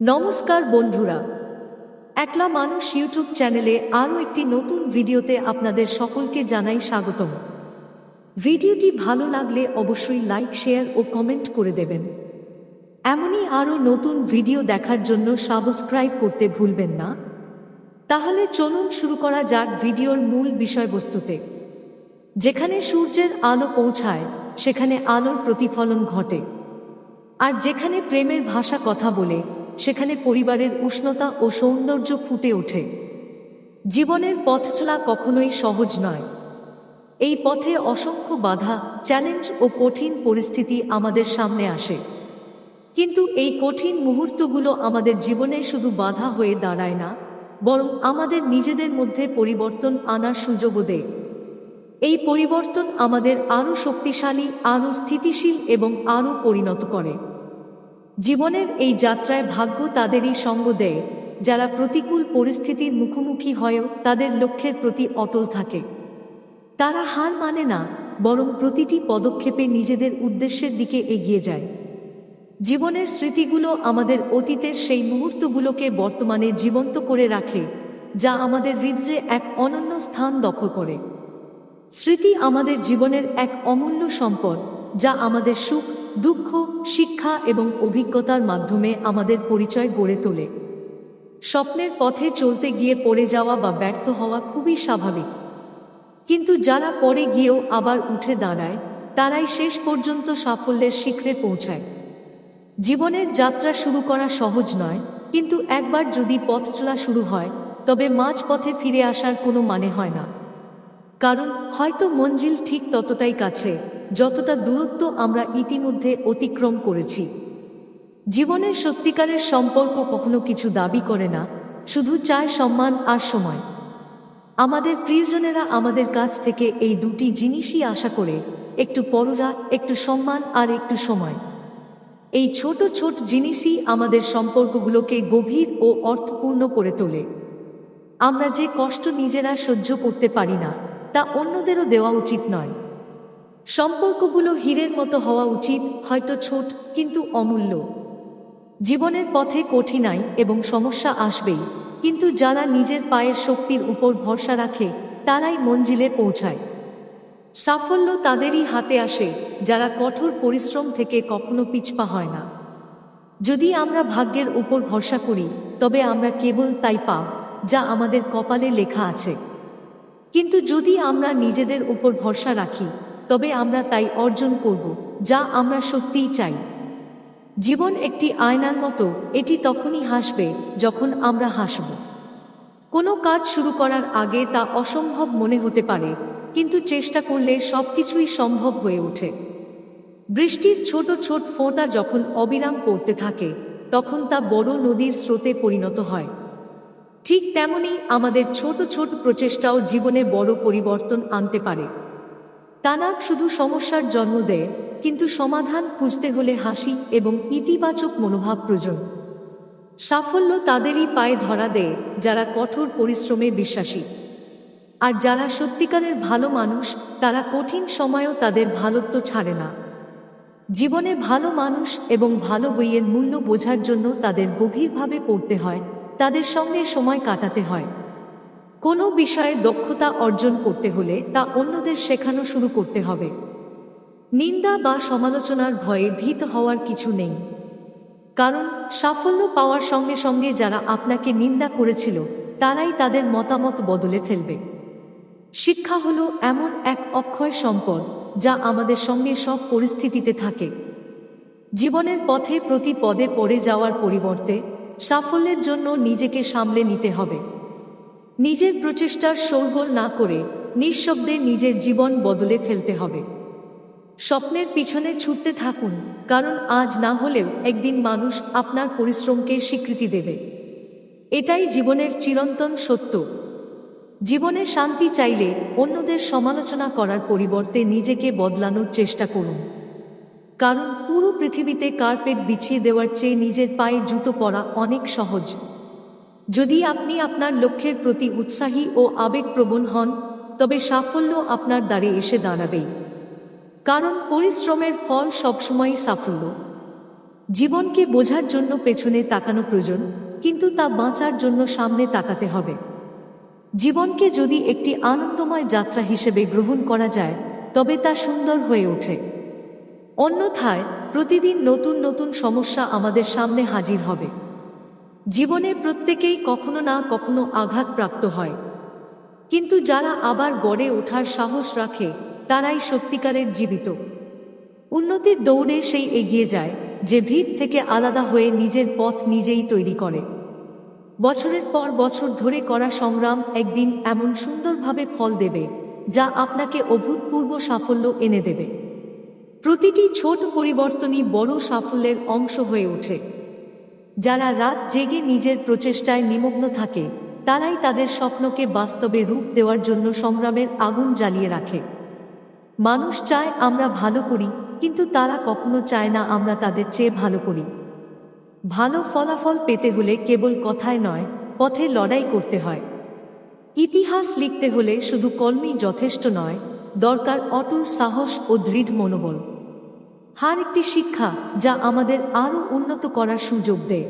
নমস্কার বন্ধুরা। একলা মানুষ ইউটিউব চ্যানেলে আরও একটি নতুন ভিডিওতে আপনাদের সকলকে জানাই স্বাগতম। ভিডিওটি ভালো লাগলে অবশ্যই লাইক, শেয়ার ও কমেন্ট করে দেবেন। এমনই আরও নতুন ভিডিও দেখার জন্য সাবস্ক্রাইব করতে ভুলবেন না। তাহলে চলুন শুরু করা যাক ভিডিওর মূল বিষয়বস্তুতে। যেখানে সূর্যের আলো পৌঁছায়, সেখানে আলোর প্রতিফলন ঘটে। আর যেখানে প্রেমের ভাষা কথা বলে সেখানে পরিবারের উষ্ণতা ও সৌন্দর্য ফুটে ওঠে। জীবনের পথ চলা কখনোই সহজ নয়। এই পথে অসংখ্য বাধা, চ্যালেঞ্জ ও কঠিন পরিস্থিতি আমাদের সামনে আসে। কিন্তু এই কঠিন মুহূর্তগুলো আমাদের জীবনে শুধু বাধা হয়ে দাঁড়ায় না, বরং আমাদের নিজেদের মধ্যে পরিবর্তন আনার সুযোগও দেয়। এই পরিবর্তন আমাদের আরও শক্তিশালী, আরও স্থিতিশীল এবং আরও পরিণত করে। জীবনের এই যাত্রায় ভাগ্য তাদেরই সঙ্গ দেয়। যারা প্রতিকূল পরিস্থিতির মুখোমুখি হয়েও তাদের লক্ষ্যের প্রতি অটল থাকে। তারা হার মানে না, বরং প্রতিটি পদক্ষেপে নিজেদের উদ্দেশ্যের দিকে এগিয়ে যায়। জীবনের স্মৃতিগুলো আমাদের অতীতের সেই মুহূর্তগুলোকে বর্তমানে জীবন্ত করে রাখে, যা আমাদের হৃদয়ে এক অনন্য স্থান দখল করে। স্মৃতি আমাদের জীবনের এক অমূল্য সম্পদ, যা আমাদের সুখ, দুঃখ শিক্ষা এবং অভিজ্ঞতার মাধ্যমে আমাদের পরিচয় গড়ে তোলে। স্বপ্নের পথে চলতে গিয়ে পড়ে যাওয়া বা ব্যর্থ হওয়া খুবই স্বাভাবিক। কিন্তু যারা পরে গিয়েও আবার উঠে দাঁড়ায়, তারাই শেষ পর্যন্ত সাফল্যের শিখরে পৌঁছায়। জীবনের যাত্রা শুরু করা সহজ নয়, কিন্তু একবার যদি পথ চলা শুরু হয়, তবে মাঝ পথে ফিরে আসার কোনো মানে হয় না। কারণ হয়তো মঞ্জিল ঠিক ততটাই কাছে যতটা দূরত্ব আমরা ইতিমধ্যে অতিক্রম করেছি। জীবনের সত্যিকারের সম্পর্ক কখনো কিছু দাবি করে না, শুধু চায় সম্মান আর সময়। আমাদের প্রিয়জনেরা আমাদের কাছ থেকে এই দুটি জিনিসই আশা করে, একটু পরজা, একটু সম্মান আর একটু সময়। এই ছোট ছোট জিনিসই আমাদের সম্পর্কগুলোকে গভীর ও অর্থপূর্ণ করে তোলে। আমরা যে কষ্ট নিজেরা সহ্য করতে পারি না, তা অন্যদেরও দেওয়া উচিত নয়। সম্পর্কগুলো হীরের মতো হওয়া উচিত, হয়তো ছোট, কিন্তু অমূল্য। জীবনের পথে কঠিনাই এবং সমস্যা আসবেই, কিন্তু যারা নিজের পায়ের শক্তির উপর ভরসা রাখে, তারাই মঞ্জিলে পৌঁছায়। সাফল্য তাদেরই হাতে আসে, যারা কঠোর পরিশ্রম থেকে কখনো পিছপা হয় না। যদি আমরা ভাগ্যের উপর ভরসা করি, তবে আমরা কেবল তাই পাব, যা আমাদের কপালে লেখা আছে। কিন্তু যদি আমরা নিজেদের উপর ভরসা রাখি তবে আমরা তাই অর্জন করব, যা আমরা সত্যিই চাই। জীবন একটি আয়নার মতো, এটি তখনই হাসবে, যখন আমরা হাসব। কোনো কাজ শুরু করার আগে তা অসম্ভব মনে হতে পারে, কিন্তু চেষ্টা করলে সবকিছুই সম্ভব হয়ে ওঠে। বৃষ্টির ছোট ছোট ফোঁটা যখন অবিরাম পড়তে থাকে, তখন তা বড় নদীর স্রোতে পরিণত হয়। ঠিক তেমনি আমাদের ছোট ছোট প্রচেষ্টাও জীবনে বড় পরিবর্তন আনতে পারে। তানা শুধু সমস্যার জন্ম দেয়, কিন্তু সমাধান খুঁজতে হলে হাসি এবং ইতিবাচক মনোভাব প্রয়োজন। সাফল্য তাদেরই পায়ে ধরা দেয়, যারা কঠোর পরিশ্রমে বিশ্বাসী। আর যারা সত্যিকারের ভালো মানুষ, তারা কঠিন সময়ও তাদের ভালোত্ব ছাড়ে না। জীবনে ভালো মানুষ এবং ভালো বইয়ের মূল্য বোঝার জন্য তাদের গভীরভাবে পড়তে হয়, তাদের সঙ্গে সময় কাটাতে হয়। কোনো বিষয়ে দক্ষতা অর্জন করতে হলে তা অন্যদের শেখানো শুরু করতে হবে। নিন্দা বা সমালোচনার ভয়ে ভীত হওয়ার কিছু নেই। কারণ, সাফল্য পাওয়ার সঙ্গে সঙ্গে যারা আপনাকে নিন্দা করেছিল, তারাই তাদের মতামত বদলে ফেলবে। শিক্ষা হল এমন এক অক্ষয় সম্পদ যা আমাদের সঙ্গে সব পরিস্থিতিতে থাকে। জীবনের পথে প্রতি পদে পড়ে যাওয়ার পরিবর্তে সাফল্যের জন্য নিজেকে সামলে নিতে হবে। নিজের প্রচেষ্টার শোরগোল না করে নিঃশব্দে নিজের জীবন বদলে ফেলতে হবে। স্বপ্নের পিছনে ছুটতে থাকুন, কারণ আজ না হলেও একদিন মানুষ আপনার পরিশ্রমকে স্বীকৃতি দেবে। এটাই জীবনের চিরন্তন সত্য। জীবনে শান্তি চাইলে অন্যদের সমালোচনা করার পরিবর্তে নিজেকে বদলানোর চেষ্টা করুন। কারণ পুরো পৃথিবীতে কার্পেট বিছিয়ে দেওয়ার চেয়ে নিজের পায়ে জুতো পরা অনেক সহজ। যদি আপনি আপনার লক্ষ্যের প্রতি উৎসাহী ও আবেগপ্রবণ হন, তবে সাফল্য আপনার দ্বারে এসে দাঁড়াবেই কারণ পরিশ্রমের ফল সবসময়ই সাফল্য। জীবনকে বোঝার জন্য পেছনে তাকানো প্রয়োজন, কিন্তু তা বাঁচার জন্য সামনে তাকাতে হবে। জীবনকে যদি একটি আনন্দময় যাত্রা হিসেবে গ্রহণ করা যায়, তবে তা সুন্দর হয়ে ওঠে। অন্যথায়, প্রতিদিন নতুন নতুন সমস্যা আমাদের সামনে হাজির হবে। জীবনে প্রত্যেকেই কখনো না কখনো আঘাতপ্রাপ্ত হয়। কিন্তু যারা আবার গড়ে ওঠার সাহস রাখে, তারাই সত্যিকারের জীবিত। উন্নতির দৌড়ে সেই এগিয়ে যায়, যে ভিড় থেকে আলাদা হয়ে নিজের পথ নিজেই তৈরি করে। বছরের পর বছর ধরে করা সংগ্রাম একদিন এমন সুন্দরভাবে ফল দেবে, যা আপনাকে অভূতপূর্ব সাফল্য এনে দেবে। প্রতিটি ছোট পরিবর্তনই বড় সাফল্যের অংশ হয়ে ওঠে। যারা রাত জেগে নিজের প্রচেষ্টায় নিমগ্ন থাকে, তারাই তাদের স্বপ্নকে বাস্তবে রূপ দেওয়ার জন্য সংগ্রামের আগুন জ্বালিয়ে রাখে। মানুষ চায় আমরা ভালো করি, কিন্তু তারা কখনো চায় না আমরা তাদের চেয়ে ভালো করি। ভালো ফলাফল পেতে হলে কেবল কথায় নয়, পথে লড়াই করতে হয়। ইতিহাস লিখতে হলে শুধু কলমই যথেষ্ট নয়, দরকার অটল সাহস ও দৃঢ় মনোবল। হার একটি শিক্ষা যা আমাদের আরও উন্নত করার সুযোগ দেয়।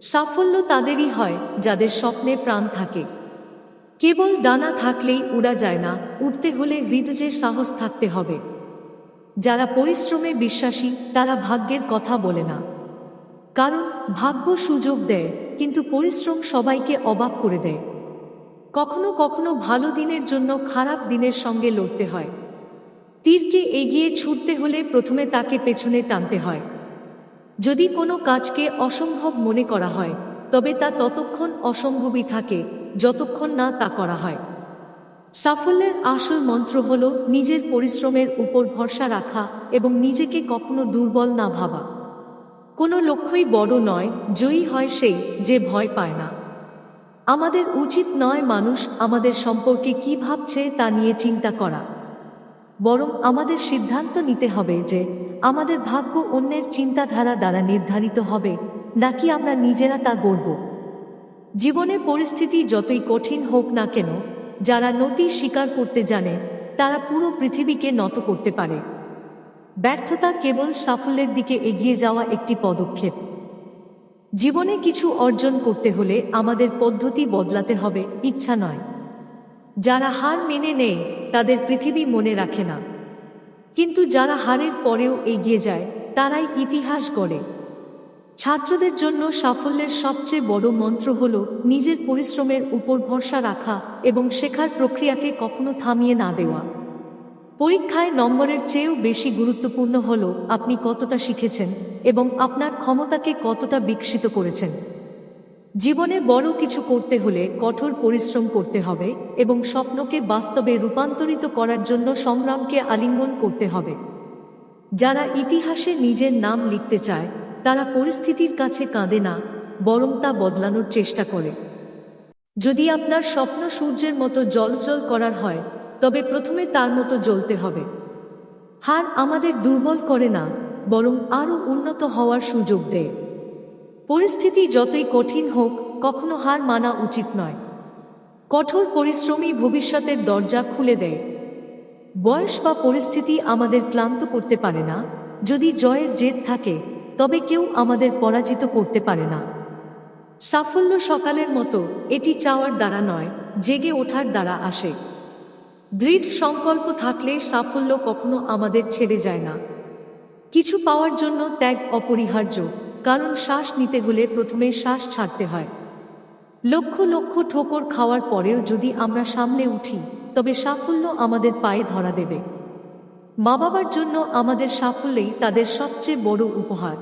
সাফল্য তাদেরই হয় যাদের স্বপ্নে প্রাণ থাকে। কেবল ডানা থাকলেই উড়া যায় না উঠতে হলে হৃদয়ের সাহস থাকতে হবে। যারা পরিশ্রমে বিশ্বাসী, তারা ভাগ্যের কথা বলে না। কারণ ভাগ্য সুযোগ দেয়, কিন্তু পরিশ্রম সবাইকে অবাক করে দেয়। কখনো কখনো ভালো দিনের জন্য খারাপ দিনের সঙ্গে লড়তে হয়। তীরকে এগিয়ে ছুটতে হলে প্রথমে তাকে পেছনে টানতে হয়। যদি কোনো কাজকে অসম্ভব মনে করা হয়, তবে তা ততক্ষণ অসম্ভবই থাকে, যতক্ষণ না তা করা হয়। সাফল্যের আসল মন্ত্র হল নিজের পরিশ্রমের উপর ভরসা রাখা এবং নিজেকে কখনো দুর্বল না ভাবা। কোনো লক্ষ্যই বড় নয়, জয়ী হয় সেই যে ভয় পায় না। আমাদের উচিত নয় মানুষ আমাদের সম্পর্কে কি ভাবছে তা নিয়ে চিন্তা করা। বরং আমাদের সিদ্ধান্ত নিতে হবে যে আমাদের ভাগ্য অন্যের চিন্তাধারা দ্বারা নির্ধারিত হবে, নাকি আমরা নিজেরা তা গড়ব। জীবনে পরিস্থিতি যতই কঠিন হোক না কেন, যারা নতি স্বীকার করতে জানে, তারা পুরো পৃথিবীকে নত করতে পারে। ব্যর্থতা কেবল সাফল্যের দিকে এগিয়ে যাওয়া একটি পদক্ষেপ। জীবনে কিছু অর্জন করতে হলে আমাদের পদ্ধতি বদলাতে হবে, ইচ্ছা নয়। যারা হার মেনে নেয়, তাদের পৃথিবী মনে রাখে না। কিন্তু যারা হারের পরেও এগিয়ে যায়, তারাই ইতিহাস গড়ে। ছাত্রদের জন্য সাফল্যের সবচেয়ে বড় মন্ত্র হল নিজের পরিশ্রমের উপর ভরসা রাখা এবং শেখার প্রক্রিয়াকে কখনো থামিয়ে না দেওয়া। পরীক্ষায় নম্বরের চেয়েও বেশি গুরুত্বপূর্ণ হল আপনি কতটা শিখেছেন এবং আপনার ক্ষমতাকে কতটা বিকশিত করেছেন। জীবনে বড় কিছু করতে হলে কঠোর পরিশ্রম করতে হবে এবং স্বপ্নকে বাস্তবে রূপান্তরিত করার জন্য সংগ্রামকে আলিঙ্গন করতে হবে। যারা ইতিহাসে নিজের নাম লিখতে চায়, তারা পরিস্থিতির কাছে কাঁদে না, বরং তা বদলানোর চেষ্টা করে। যদি আপনার স্বপ্ন সূর্যের মতো জলজল করার হয়, তবে প্রথমে তার মতো জ্বলতে হবে। হার আমাদের দুর্বল করে না, বরং আরও উন্নত হওয়ার সুযোগ দেয়। পরিস্থিতি যতই কঠিন হোক, কখনো হার মানা উচিত নয়। কঠোর পরিশ্রমী ভবিষ্যতের দরজা খুলে দেয়। বয়স বা পরিস্থিতি আমাদের ক্লান্ত করতে পারে না। যদি জয়ের জেদ থাকে, তবে কেউ আমাদের পরাজিত করতে পারে না। সাফল্য সকালের মতো, এটি চাওয়ার দ্বারা নয়, জেগে ওঠার দ্বারা আসে। দৃঢ় সংকল্প থাকলে সাফল্য কখনো আমাদের ছেড়ে যায় না। কিছু পাওয়ার জন্য ত্যাগ অপরিহার্য। কারণ শ্বাস নিতে হলে প্রথমে শ্বাস ছাড়তে হয়। লক্ষ লক্ষ ঠোকর খাওয়ার পরেও যদি আমরা সামলে উঠি, তবে সাফল্য আমাদের পায়ে ধরা দেবে। মা বাবার জন্য আমাদের সাফল্যেই তাদের সবচেয়ে বড় উপহার।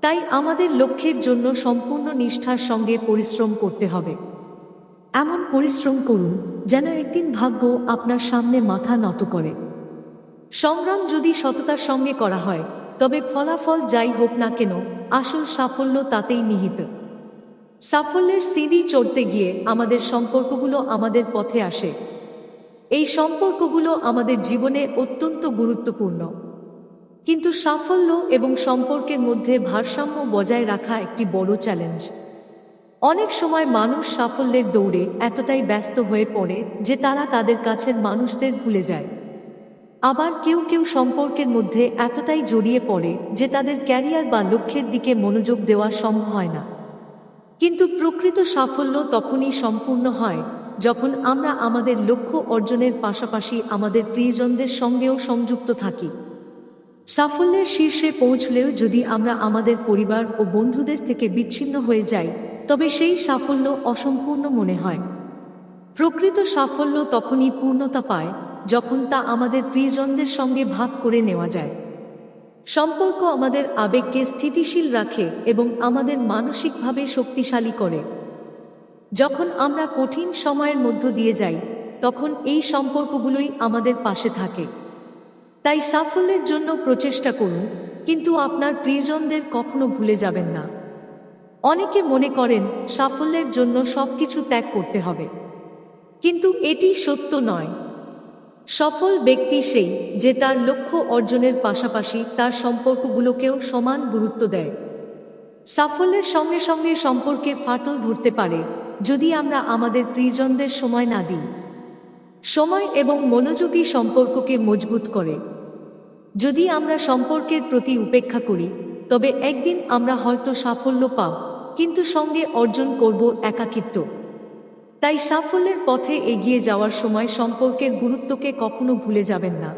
তাই আমাদের লক্ষ্যের জন্য সম্পূর্ণ নিষ্ঠার সঙ্গে পরিশ্রম করতে হবে। এমন পরিশ্রম করুন যেন একদিন ভাগ্য আপনার সামনে মাথা নত করে। সংগ্রাম যদি সততার সঙ্গে করা হয়, তবে ফলাফল যাই হোক না কেন আসল সাফল্য তাতেই নিহিত। সাফল্যের সিঁড়ি চড়তে গিয়ে আমাদের সম্পর্কগুলো আমাদের পথে আসে। এই সম্পর্কগুলো আমাদের জীবনে অত্যন্ত গুরুত্বপূর্ণ। কিন্তু সাফল্য এবং সম্পর্কের মধ্যে ভারসাম্য বজায় রাখা একটি বড় চ্যালেঞ্জ অনেক সময় মানুষ সাফল্যের দৌড়ে এতটাই ব্যস্ত হয়ে পড়ে যে তারা তাদের কাছের মানুষদের ভুলে যায়। আবার কেউ কেউ সম্পর্কের মধ্যে এতটাই জড়িয়ে পড়ে যে তাদের ক্যারিয়ার বা লক্ষ্যের দিকে মনোযোগ দেওয়া সম্ভব হয় না। কিন্তু প্রকৃত সাফল্য তখনই সম্পূর্ণ হয় যখন আমরা আমাদের লক্ষ্য অর্জনের পাশাপাশি আমাদের প্রিয়জনদের সঙ্গেও সংযুক্ত থাকি। সাফল্যের শীর্ষে পৌঁছলেও যদি আমরা আমাদের পরিবার ও বন্ধুদের থেকে বিচ্ছিন্ন হয়ে যাই, তবে সেই সাফল্য অসম্পূর্ণ মনে হয়। প্রকৃত সাফল্য তখনই পূর্ণতা পায় যখন তা আমাদের প্রিয়জনদের সঙ্গে ভাগ করে নেওয়া যায়। সম্পর্ক আমাদের আবেগকে স্থিতিশীল রাখে এবং আমাদের মানসিকভাবে শক্তিশালী করে। যখন আমরা কঠিন সময়ের মধ্য দিয়ে যাই, তখন এই সম্পর্কগুলোই আমাদের পাশে থাকে। তাই সাফল্যের জন্য প্রচেষ্টা করুন, কিন্তু আপনার প্রিয়জনদের কখনো ভুলে যাবেন না। অনেকে মনে করেন সাফল্যের জন্য সবকিছু ত্যাগ করতে হবে। কিন্তু এটি সত্য নয়। সফল ব্যক্তি সেই যে তার লক্ষ্য অর্জনের পাশাপাশি তার সম্পর্কগুলোকেও সমান গুরুত্ব দেয়। সাফল্যের সঙ্গে সঙ্গে সম্পর্কে ফাটল ধরতে পারে যদি আমরা আমাদের প্রিয়জনদের সময় না দিই। সময় এবং মনোযোগী সম্পর্ককে মজবুত করে। যদি আমরা সম্পর্কের প্রতি উপেক্ষা করি, তবে একদিন আমরা হয়তো সাফল্য পাব, কিন্তু সঙ্গে অর্জন করব একাকিত্ব। তাই সাফল্যের পথে এগিয়ে যাওয়ার সময় সম্পর্কের গুরুত্বকে কখনো ভুলে যাবেন না।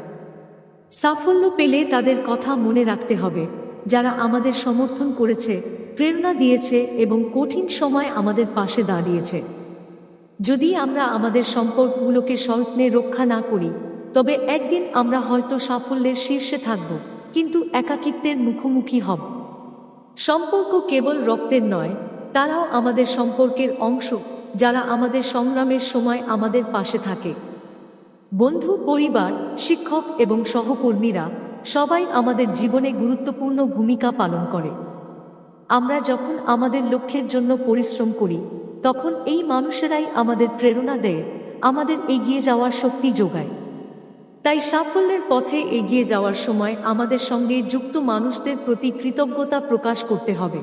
সাফল্য পেলে তাদের কথা মনে রাখতে হবে, যারা আমাদের সমর্থন করেছে, প্রেরণা দিয়েছে এবং কঠিন সময় আমাদের পাশে দাঁড়িয়েছে। যদি আমরা আমাদের সম্পর্কগুলোকে সযত্নে রক্ষা না করি, তবে একদিন আমরা হয়তো সাফল্যের শীর্ষে থাকব, কিন্তু একাকিত্বের মুখোমুখি হব। সম্পর্ক কেবল রক্তের নয়, তারাও আমাদের সম্পর্কের অংশ। যারা আমাদের সংগ্রামের সময় আমাদের পাশে থাকে। বন্ধু, পরিবার, শিক্ষক এবং সহকর্মীরা সবাই আমাদের জীবনে গুরুত্বপূর্ণ ভূমিকা পালন করে। আমরা যখন আমাদের লক্ষ্যের জন্য পরিশ্রম করি, তখন এই মানুষেরাই আমাদের প্রেরণা দেয়, আমাদের এগিয়ে যাওয়ার শক্তি যোগায়। তাই সাফল্যের পথে এগিয়ে যাওয়ার সময় আমাদের সঙ্গে যুক্ত মানুষদের প্রতি কৃতজ্ঞতা প্রকাশ করতে হবে।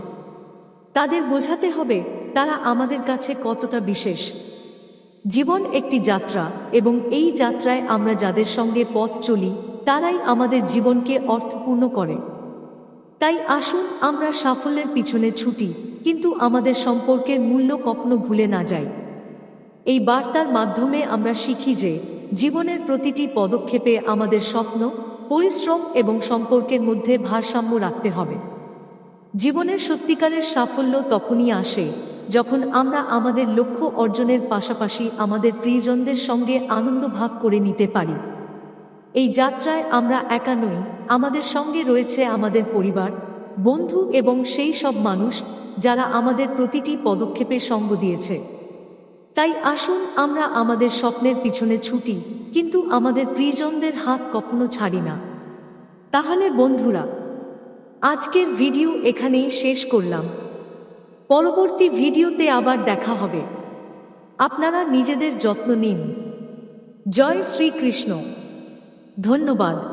তাদের বোঝাতে হবে তারা আমাদের কাছে কতটা বিশেষ। জীবন একটি যাত্রা এবং এই যাত্রায় আমরা যাদের সঙ্গে পথ চলি, তারাই আমাদের জীবনকে অর্থপূর্ণ করে। তাই আসুন আমরা সাফল্যের পিছনে ছুটি, কিন্তু আমাদের সম্পর্কের মূল্য কখনো ভুলে না যাই। এই বার্তার মাধ্যমে আমরা শিখি যে, জীবনের প্রতিটি পদক্ষেপে আমাদের স্বপ্ন, পরিশ্রম এবং সম্পর্কের মধ্যে ভারসাম্য রাখতে হবে। জীবনের সত্যিকারের সাফল্য তখনই আসে যখন আমরা আমাদের লক্ষ্য অর্জনের পাশাপাশি আমাদের প্রিয়জনদের সঙ্গে আনন্দ ভাগ করে নিতে পারি। এই যাত্রায় আমরা একা নই, আমাদের সঙ্গে রয়েছে আমাদের পরিবার, বন্ধু এবং সেই সব মানুষ যারা আমাদের প্রতিটি পদক্ষেপের সঙ্গ দিয়েছে। তাই আসুন আমরা আমাদের স্বপ্নের পিছনে ছুটি, কিন্তু আমাদের প্রিয়জনদের হাত কখনো ছাড়ি না। তাহলে বন্ধুরা, আজকের ভিডিও এখানেই শেষ করলাম। পরবর্তী ভিডিওতে আবার দেখা হবে। আপনারা নিজেদের যত্ন নিন। জয় শ্রীকৃষ্ণ। ধন্যবাদ।